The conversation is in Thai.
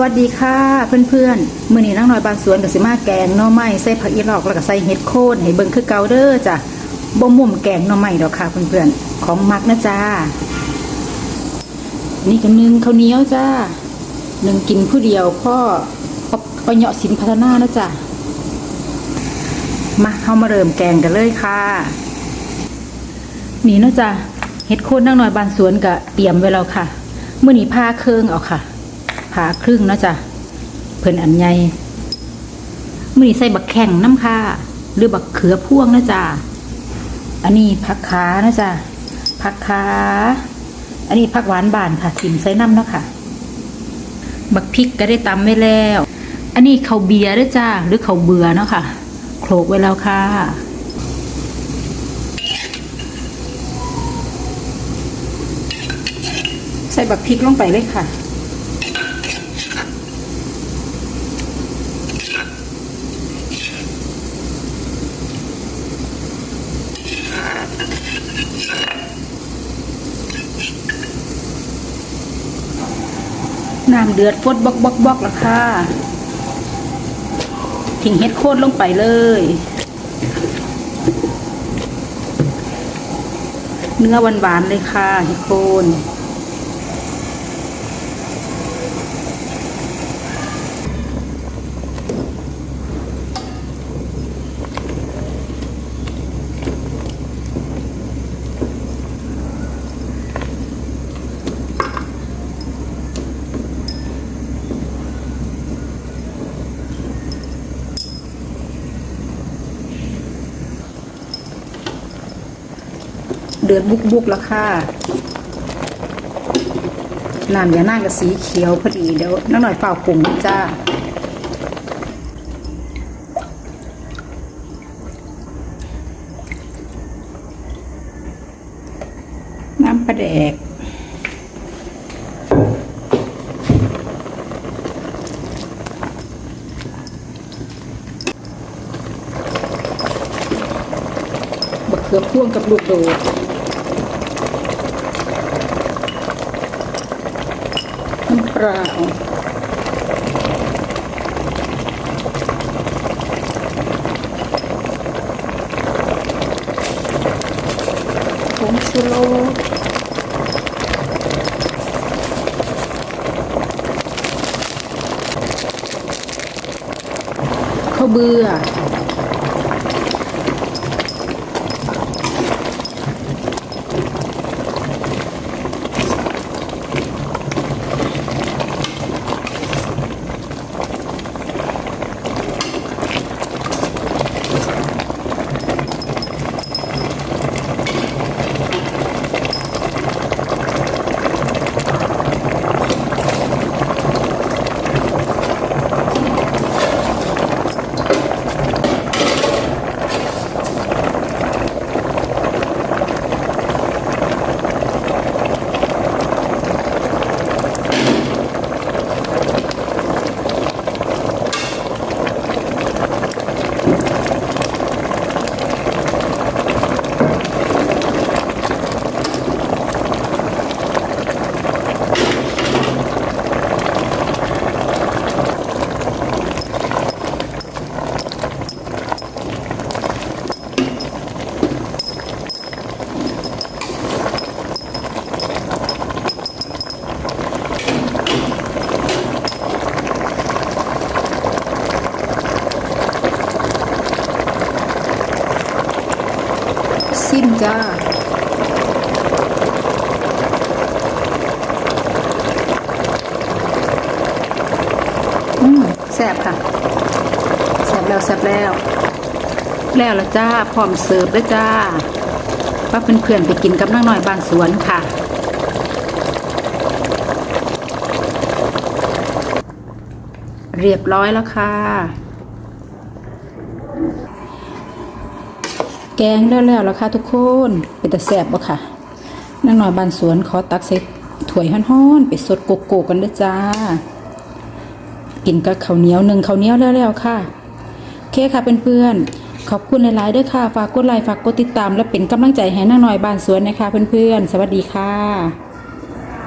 วัสดีค่ะเพื่อนๆมื้อนี้นั่งน้อยบานสวนกับสิมาแกงหน่อไม้ใส่ผักอีหลอกแล้วก็ใส่เห็ดโคนให้เบิ่งคือเกาเด้อจ้ะบ่มุมแกงหน่อไม้ดอกค่ะเพื่อนๆของมักนะจ้า นี่ก็นึ่งข้าวเหนียวจ้านึ่งกินผู้เดียวพ่อปเหาะสินพัฒนานะจ้ะมาเฮามาเริ่มแกงกันเลยค่ะนี่นาะจ้ะเห็ดโคนนั่งน้อยบานสวนก็เตรียมไว้แล้วค่ะเมื่อนี้ผ้าเครื่องเอาค่ะ ผาครึ่งเนาะจ้ะเพิ่นอันใหญ่มื่อนี้ใส่บักแข่งน้ำค่ะ หรือบักเขือพ่วงนะจ้ะอันนี้ผักขานะจ้ะผักขาอันนี้ผักหวานบานค่ะถิ่มใส่น้ำเนาะค่ะ บักพริกก็ได้ตำไว้แล้ว อันนี้เขาวเบียร์ด้วยจ้าหรือเขาวเบื่อเนาะค่ะโขลกไว้แล้วค่ะใส่บักพริกลงไปเลยค่ะ น้ำเดือดฟดบกบกบกแล้วค่ะทิ้งเห็ดโคนลงไปเลย เนื้อหวานๆเลยค่ะเห็ดโคน เดือดบุกบุกแล้วค่ะน้ำอย่าน่ากับสีเขียวพอดีเดี๋ยวน้ำหน่อยเปล่าปรุงจ้าน้ำปลาแดกบักเขือพ่วงกับลูกโดด น้ำปล่าผงชูรสข้าวเบื่อ ซิมจ้า อืมแซ่ บค่ะแซ่บแล้วแซ่บแล้ว แล้วละจ้าพร้อมเสิร์ฟแล้วจ้าว่าเป็นเพื่อนไปกินกับน้องหน่อยบานสวนค่ะเรียบร้อยแล้วค่ะ แกงแล้วแล้วแล้วค่ะทุกคน เป็นแต่แซ่บบ่ค่ะนั่งหน่อยบานสวนขอตักใส่ถ้วยฮ้อนๆ ไปสดโกโก้กันด้อจ้า กินกับข้าวเหนียวหนึ่งข้าวเหนียวแล้วแล้วค่ะโอเคค่ะเพื่อนๆขอบคุณหลายๆด้วยค่ะ ฝากกดไลค์ฝากกดติดตาม และเป็นกำลังใจให้นางหน่อยบานสวนนะคะเพื่อนๆสวัสดีค่ะ